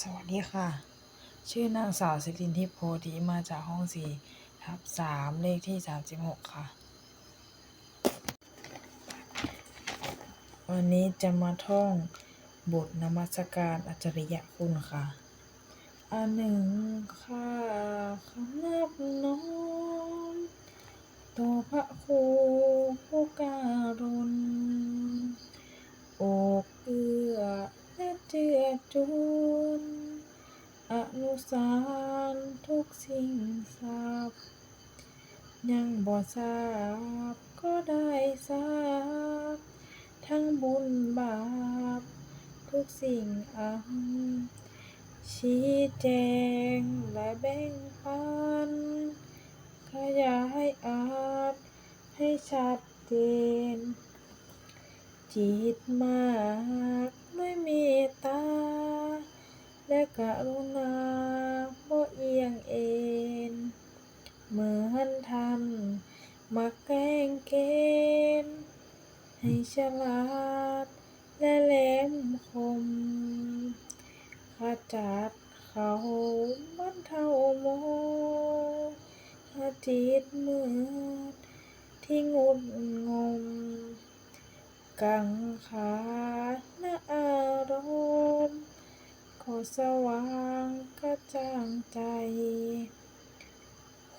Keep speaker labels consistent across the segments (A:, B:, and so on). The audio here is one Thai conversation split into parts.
A: สวัสดีค่ะ ชื่อนางสาวสิรินทิพย์โพธิมาจากห้องสี่ทับสามเลขที่สามสิบหกค่ะ วันนี้จะมาท่องบทนมัสการอัจฉริยะคุณค่ะอันหนึ่งข้าคำนับน้อมต่อพระครูผู้การุณอกเอื้อและเจือจุน สารทุกสิ่งทราบ ยังบ่ทราบก็ได้ทราบ ทั้งบุญบาป ทุกสิ่งอันชี้แจงและแบ่งปัน ขยายอาจให้ชัดเจน จิตมากด้วยเมตตาและกรุณาบ่เอียงเอ็น เหมือนท่านมาแกล้ง เกณฑ์ให้ฉลาดและแหลมคมขจัดเขามันเท่าโมหจิตมืดที่งุดงม กังขาณอารมณ์ขอสว่างกระจ่างใจ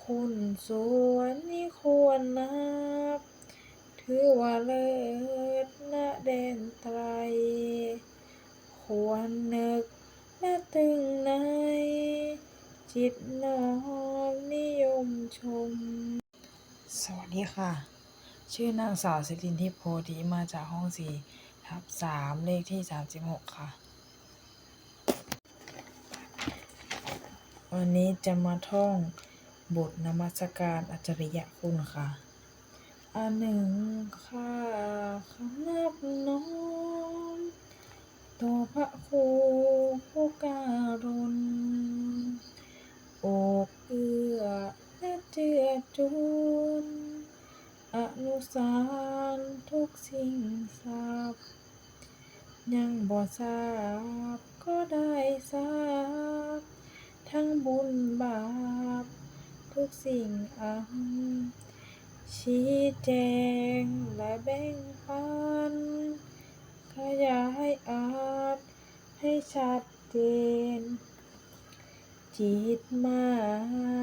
A: คุณสวนนี่ควรนับ ถือว่าเลิศนะแดนไตร ควรนึกและตึงใน จิตน้อมนิยมชม สวัสดีค่ะ ชื่อนางสาวสิรินทิพโพธิมาจากห้องสี่ทับสามเลขที่สามสิบหกค่ะ วันนี้จะมาท่องบทนมัสการอัจฉริยะคุณค่ะ อันหนึ่งข้าคำนับน้อมต่อพระครูผู้การุณอกเอื้อและเจือจุนอนุสารทุกสิ่งทราบยังบ่ทราบก็ได้ทราบ ทั้งบุญบาป ทุกสิ่งอัน ชี้แจงและแบ่งปัน ขยายอาจให้ชัดเจนจิตมาย